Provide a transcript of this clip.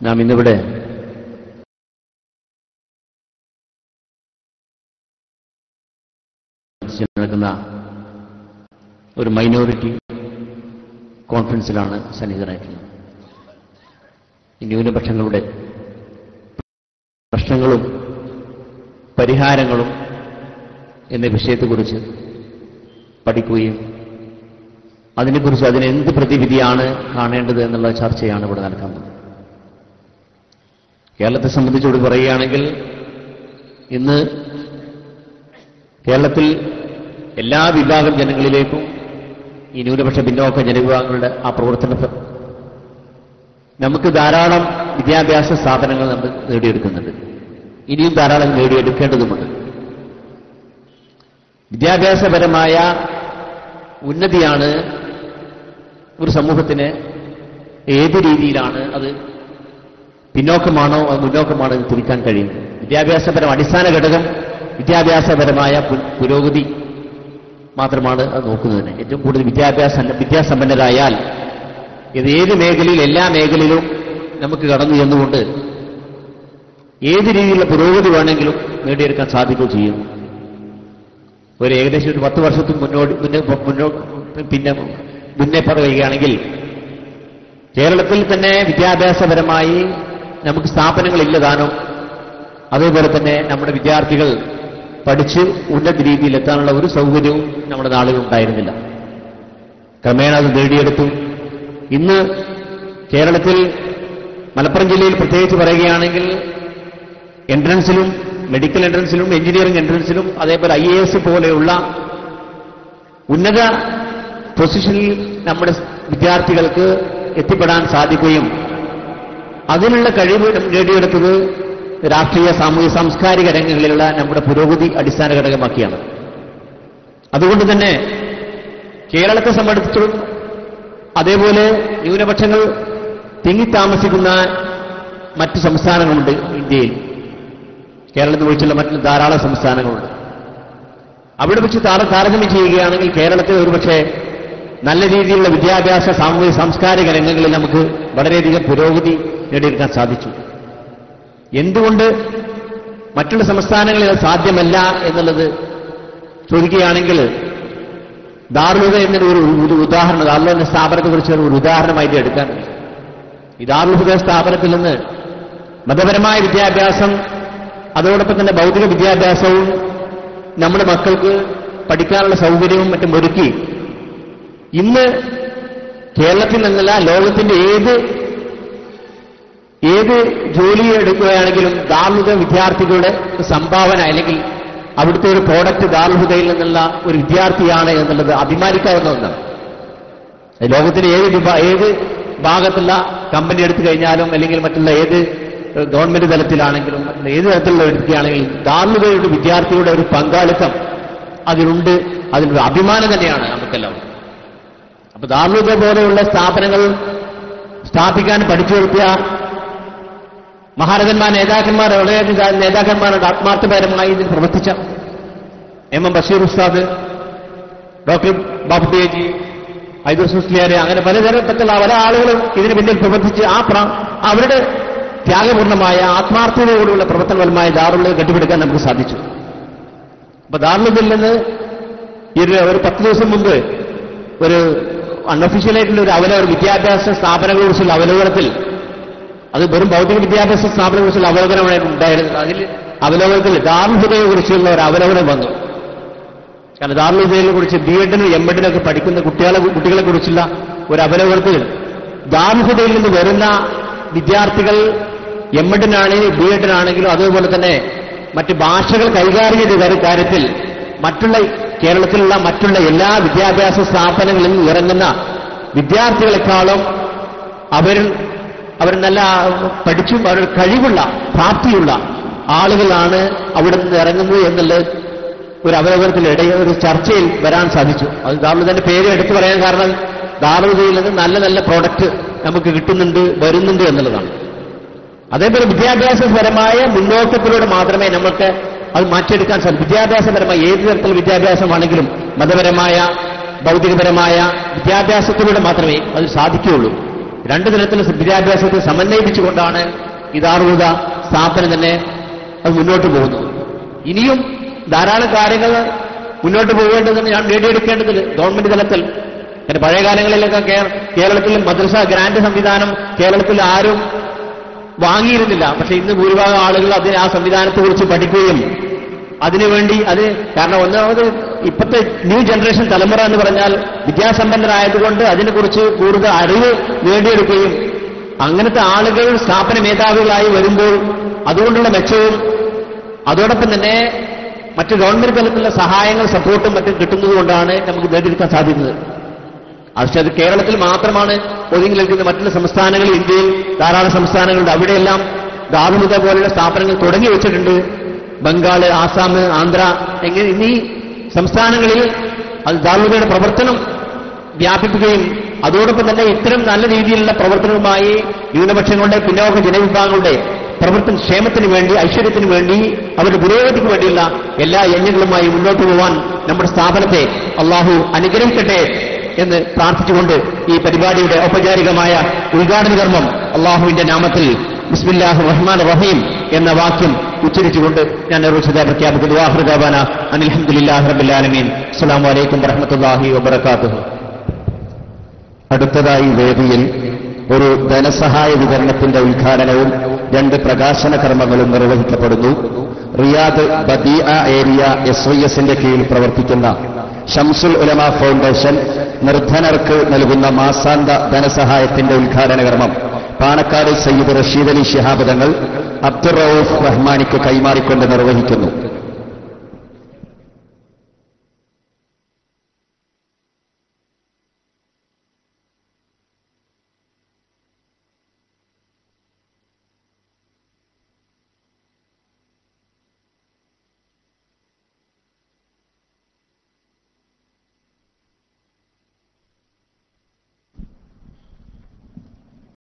നാം ഇന്നിവിടെ നടക്കുന്ന ഒരു മൈനോറിറ്റി കോൺഫറൻസിലാണ് സന്നിഹിതരായിട്ടുള്ളത് ന്യൂനപക്ഷങ്ങളുടെ പ്രശ്നങ്ങളും പരിഹാരങ്ങളും എന്ന വിഷയത്തെക്കുറിച്ച് പഠിക്കുകയും അതിനെക്കുറിച്ച് അതിന് എന്ത് പ്രതിവിധിയാണ് കാണേണ്ടത് എന്നുള്ള ചർച്ചയാണ് ഇവിടെ നടക്കുന്നത് കേരളത്തെ സംബന്ധിച്ചോട് പറയുകയാണെങ്കിൽ ഇന്ന് കേരളത്തിൽ എല്ലാ വിഭാഗം ജനങ്ങളിലേക്കും ഈ ന്യൂനപക്ഷ പിന്നോക്ക ജനവിഭാഗങ്ങളുടെ ആ പ്രവർത്തന നമുക്ക് ധാരാളം വിദ്യാഭ്യാസ സ്ഥാപനങ്ങൾ നമ്മൾ നേടിയെടുക്കുന്നുണ്ട്. ഇനിയും ധാരാളം നേടിയെടുക്കേണ്ടതുമുണ്ട്. വിദ്യാഭ്യാസപരമായ ഉന്നതിയാണ് ഒരു സമൂഹത്തിന് ഏത് രീതിയിലാണ് അത് പിന്നോക്കമാണോ അത് മുന്നോക്കമാണോ എന്ന് തിരിക്കാൻ കഴിയും. വിദ്യാഭ്യാസപരം അടിസ്ഥാന ഘടകം വിദ്യാഭ്യാസപരമായ പുരോഗതി മാത്രമാണ് അത് നോക്കുന്നതിന്. ഏറ്റവും കൂടുതൽ വിദ്യാഭ്യാസ വിദ്യാസമ്പന്നരായാൽ ഇത് ഏത് മേഖലയിൽ എല്ലാ മേഖലയിലും നമുക്ക് കടന്നു ചെന്നുകൊണ്ട് ഏത് രീതിയിലുള്ള പുരോഗതി വേണമെങ്കിലും നേടിയെടുക്കാൻ സാധിക്കുകയും ചെയ്യും. ഒരു ഏകദേശം ഒരു പത്ത് വർഷത്തിന് മുന്നോട്ട് മുന്നേ മുന്നോ പിന്നെ മുന്നേ പറയുകയാണെങ്കിൽ കേരളത്തിൽ തന്നെ വിദ്യാഭ്യാസപരമായി നമുക്ക് സ്ഥാപനങ്ങളില്ല താനും അതേപോലെ തന്നെ നമ്മുടെ വിദ്യാർത്ഥികൾ പഠിച്ച് ഉന്നത രീതിയിൽ എത്താനുള്ള ഒരു സൗകര്യവും നമ്മുടെ നാളിൽ ഉണ്ടായിരുന്നില്ല. ക്രമേണ അത് നേടിയെടുത്തു. ഇന്ന് കേരളത്തിൽ മലപ്പുറം ജില്ലയിൽ പ്രത്യേകിച്ച് പറയുകയാണെങ്കിൽ എൻട്രൻസിലും മെഡിക്കൽ എൻട്രൻസിലും എഞ്ചിനീയറിംഗ് എൻട്രൻസിലും അതേപോലെ ഐ പോലെയുള്ള ഉന്നത പൊസിഷനിൽ നമ്മുടെ വിദ്യാർത്ഥികൾക്ക് എത്തിപ്പെടാൻ സാധിക്കുകയും അതിനുള്ള കഴിവ് നേടിയെടുത്തത് രാഷ്ട്രീയ സാമൂഹ്യ സാംസ്കാരിക രംഗങ്ങളിലുള്ള നമ്മുടെ പുരോഗതി അടിസ്ഥാന ഘടകമാക്കിയാണ്. അതുകൊണ്ട് തന്നെ കേരളത്തെ സംബന്ധിച്ചിടത്തോളം അതേപോലെ ന്യൂനപക്ഷങ്ങൾ തിങ്ങി താമസിക്കുന്ന മറ്റ് സംസ്ഥാനങ്ങളുണ്ട് ഇന്ത്യയിൽ. കേരളത്തിൽ ഒഴിച്ചുള്ള മറ്റ് ധാരാളം സംസ്ഥാനങ്ങളുണ്ട്. അവിടെ വെച്ച് താര താരതമ്യം ചെയ്യുകയാണെങ്കിൽ കേരളത്തെ ഒരുപക്ഷെ നല്ല രീതിയിലുള്ള വിദ്യാഭ്യാസ സാമൂഹ്യ സാംസ്കാരിക രംഗങ്ങളിൽ നമുക്ക് വളരെയധികം പുരോഗതി നേടിയെടുക്കാൻ സാധിച്ചു എന്തുകൊണ്ട് മറ്റുള്ള സംസ്ഥാനങ്ങളിൽ അത് സാധ്യമല്ല എന്നുള്ളത് ചോദിക്കുകയാണെങ്കിൽ ദാർലുക എന്നൊരു ഒരു ഉദാഹരണം ദാർലുക സ്ഥാപനത്തെ കുറിച്ച് ഒരു ഉദാഹരണമായിട്ട് എടുക്കാൻ. ഈ ദാർലുഹുദ സ്ഥാപനത്തിൽ നിന്ന് മതപരമായ വിദ്യാഭ്യാസം അതോടൊപ്പം തന്നെ ഭൗതിക വിദ്യാഭ്യാസവും നമ്മുടെ മക്കൾക്ക് പഠിക്കാനുള്ള സൗകര്യവും മറ്റും ഒരുക്കി ഇന്ന് കേരളത്തിൽ നിന്നല്ല ലോകത്തിന്റെ ഏത് ഏത് ജോലി എടുക്കുകയാണെങ്കിലും ദാർഹിക വിദ്യാർത്ഥികളുടെ സംഭാവന അല്ലെങ്കിൽ അവിടുത്തെ ഒരു പ്രോഡക്റ്റ് ദാർമുദയിൽ നിന്നുള്ള ഒരു വിദ്യാർത്ഥിയാണ് എന്നുള്ളത് അഭിമാനിക്കാവുന്ന ഒന്നാണ്. ലോകത്തിന്റെ ഏത് ഏത് ഭാഗത്തുള്ള കമ്പനി എടുത്തു കഴിഞ്ഞാലും അല്ലെങ്കിൽ മറ്റുള്ള ഏത് ഗവൺമെന്റ് തലത്തിലാണെങ്കിലും മറ്റുള്ള ഏത് തരത്തിലുള്ള എടുക്കുകയാണെങ്കിലും ദാർഹികയുടെ വിദ്യാർത്ഥിയുടെ ഒരു പങ്കാളിത്തം അതിലുണ്ട് അതിലൊരു അഭിമാനം തന്നെയാണ് നമുക്കെല്ലാം അപ്പൊ ദാർലുദ പോലെയുള്ള സ്ഥാപനങ്ങൾ സ്ഥാപിക്കാൻ പഠിച്ചു കൊടുക്കുക മഹാരഥന്മാർ നേതാക്കന്മാർ വളരെയധികം നേതാക്കന്മാരുടെ ആത്മാർത്ഥപരമായി ഇതിൽ പ്രവർത്തിച്ച എം എം ബഷീർ ഉസ്താദ് ഡോക്ടർ ബാബുദേജി ഐദർ സുസ്ലിയാരെ അങ്ങനെ പലതരത്തിലുള്ള പല ആളുകളും ഇതിന് പിന്നിൽ പ്രവർത്തിച്ച് ആ അവരുടെ ത്യാഗപൂർണമായ ആത്മാർത്ഥതയോടുള്ള പ്രവർത്തനപരമായ ദാറുള്ളത് കെട്ടിപ്പിടിക്കാൻ നമുക്ക് സാധിച്ചു. അപ്പൊ ദാറുള്ളതിൽ നിന്ന് ഒരു പത്ത് ദിവസം മുമ്പ് ഒരു അൺഒഫീഷ്യലായിട്ടുള്ള ഒരു അവലോ വിദ്യാഭ്യാസ സ്ഥാപനങ്ങളെ കുറിച്ചുള്ള അവലോകനത്തിൽ അത് വെറും ഭൗതിക വിദ്യാഭ്യാസ സ്ഥാപനങ്ങളെ കുറിച്ചുള്ള അവലോകനമാണ് ഉണ്ടായിരുന്നത്. അതിൽ അവലോകനത്തിൽ ദാർഹുദയെ കുറിച്ചുള്ള ഒരു അവലോകനം വന്നു. കാരണം ധാർമ്മികതയെ കുറിച്ച് ബി എഡിനും എം എഡിനൊക്കെ പഠിക്കുന്ന കുട്ടികളെ കുട്ടികളെ കുറിച്ചുള്ള ഒരു അവലോകനത്തിൽ ധാർമ്മികതയിൽ നിന്ന് വരുന്ന വിദ്യാർത്ഥികൾ എം എഡിനാണെങ്കിലും ബി എഡിനാണെങ്കിലും അതുപോലെ തന്നെ മറ്റ് ഭാഷകൾ കൈകാര്യം ചെയ്ത കാര്യത്തിൽ മറ്റുള്ള കേരളത്തിലുള്ള മറ്റുള്ള എല്ലാ വിദ്യാഭ്യാസ സ്ഥാപനങ്ങളിൽ ഇറങ്ങുന്ന വിദ്യാർത്ഥികളെക്കാളും അവർ അവർ നല്ല പഠിച്ചും അവർ കഴിവുള്ള പ്രാപ്തിയുള്ള ആളുകളാണ് അവിടെ നിന്ന് ഇറങ്ങുന്നത് എന്നുള്ളത് ഒരു അവലോകനത്തിനിടയിൽ ഒരു ചർച്ചയിൽ വരാൻ സാധിച്ചു. അത് ദാറുദന്റെ പേര് എടുത്തു പറയാൻ കാരണം ദാറുദയിൽ നിന്ന് നല്ല നല്ല പ്രോഡക്റ്റ് നമുക്ക് കിട്ടുന്നുണ്ട് വരുന്നുണ്ട് എന്നുള്ളതാണ്. അതേപോലെ വിദ്യാഭ്യാസപരമായ മുന്നോക്കത്തിലൂടെ മാത്രമേ നമുക്ക് അത് മാറ്റിയെടുക്കാൻ സാധിക്കും. വിദ്യാഭ്യാസപരമായ ഏത് തരത്തിലുള്ള വിദ്യാഭ്യാസമാണെങ്കിലും മതപരമായ ഭൗതികപരമായ വിദ്യാഭ്യാസത്തിലൂടെ മാത്രമേ അത് സാധിക്കുകയുള്ളൂ. രണ്ടു തരത്തിലുള്ള വിദ്യാഭ്യാസത്തെ സമന്വയിപ്പിച്ചുകൊണ്ടാണ് ഇതാറുത സ്ഥാപനം തന്നെ അത് മുന്നോട്ട് പോകുന്നത്. ഇനിയും ധാരാളം കാര്യങ്ങൾ മുന്നോട്ട് പോകേണ്ടതെന്ന് ഞാൻ നേടിയെടുക്കേണ്ടത് ഗവൺമെന്റ് തലത്തിൽ പിന്നെ പഴയ കാലങ്ങളിലൊക്കെ കേരളത്തിൽ മദ്രസ ഗ്രാൻഡ് സംവിധാനം കേരളത്തിൽ ആരും വാങ്ങിയിരുന്നില്ല. പക്ഷെ ഇന്ന് ഭൂരിഭാഗം ആളുകൾ അതിന് ആ സംവിധാനത്തെക്കുറിച്ച് പഠിക്കുകയും അതിനുവേണ്ടി അത് കാരണം ഒന്നാമത് ഇപ്പോഴത്തെ ന്യൂ ജനറേഷൻ തലമുറ എന്ന് പറഞ്ഞാൽ വിദ്യാസമ്പന്നരായതുകൊണ്ട് അതിനെക്കുറിച്ച് കൂടുതൽ അറിവ് നേടിയെടുക്കുകയും അങ്ങനത്തെ ആളുകൾ സ്ഥാപന മേധാവികളായി വരുമ്പോൾ അതുകൊണ്ടുള്ള മെച്ചവും അതോടൊപ്പം തന്നെ മറ്റ് ഗവൺമെന്റ് തലത്തിലുള്ള സഹായങ്ങൾ സപ്പോർട്ടും മറ്റും കിട്ടുന്നതുകൊണ്ടാണ് നമുക്ക് നേടിയെടുക്കാൻ സാധിക്കുന്നത്. പക്ഷെ അത് കേരളത്തിൽ മാത്രമാണ് ഒതുങ്ങി നിൽക്കുന്നത് മറ്റുള്ള സംസ്ഥാനങ്ങൾ ഇന്ത്യയിൽ ധാരാളം സംസ്ഥാനങ്ങളുണ്ട്. അവിടെയെല്ലാം ഗാർഹിക പോലെയുള്ള സ്ഥാപനങ്ങൾ തുടങ്ങി വെച്ചിട്ടുണ്ട്. ബംഗാൾ ആസാം ആന്ധ്ര എങ്ങനെ എന്നീ സംസ്ഥാനങ്ങളിൽ അത് ദാറുദയുടെ പ്രവർത്തനം വ്യാപിപ്പിക്കുകയും അതോടൊപ്പം തന്നെ ഇത്തരം നല്ല രീതിയിലുള്ള പ്രവർത്തനവുമായി ന്യൂനപക്ഷങ്ങളുടെ പിന്നോക്ക ജനവിഭാഗങ്ങളുടെ പ്രവർത്തന ക്ഷേമത്തിന് വേണ്ടി ഐശ്വര്യത്തിന് വേണ്ടി അവരുടെ പുരോഗതിക്ക് വേണ്ടിയുള്ള എല്ലാ യജ്ഞങ്ങളുമായി മുന്നോട്ട് പോകാൻ നമ്മുടെ സ്ഥാപനത്തെ അള്ളാഹു അനുഗ്രഹിക്കട്ടെ എന്ന് പ്രാർത്ഥിച്ചുകൊണ്ട് ഈ പരിപാടിയുടെ ഔപചാരികമായ ഉദ്ഘാടന കർമ്മം അള്ളാഹുവിന്റെ നാമത്തിൽ ബിസ്മില്ലാഹു റഹ്മാൻ റഹീം എന്ന വാക്യം ഉച്ചരിച്ചുകൊണ്ട് ഞാൻ നിർവഹിച്ചത് പ്രഖ്യാപിക്കുന്നു വാഹൃദാബാന അനിൽഹമുല്ലാഹി റബിലാലമീൻ അസ്സാം വലൈക്കും വറഹമത്തല്ലാഹി വബർക്കാത്തുഹു അടുത്തതായി വേദിയിൽ ഒരു ധനസഹായ വിതരണത്തിന്റെ ഉദ്ഘാടനവും രണ്ട് പ്രകാശന കർമ്മങ്ങളും നിർവഹിക്കപ്പെടുന്നു. Riyadh Badia area S I എസിന്റെ കീഴിൽ പ്രവർത്തിക്കുന്ന ഷംസുൽ ഉലമ ഫൗണ്ടേഷൻ നിർധനർക്ക് നൽകുന്ന മാസാന്ത ധനസഹായത്തിന്റെ ഉദ്ഘാടന കർമ്മം പാണക്കാട് സയ്യിദ് റഷീദ് അലി ശിഹാബ് തങ്ങൾ അബ്ദുൾ റൌഫ് റഹ്മാനിക്ക് കൈമാറിക്കൊണ്ട് നിർവഹിക്കുന്നു.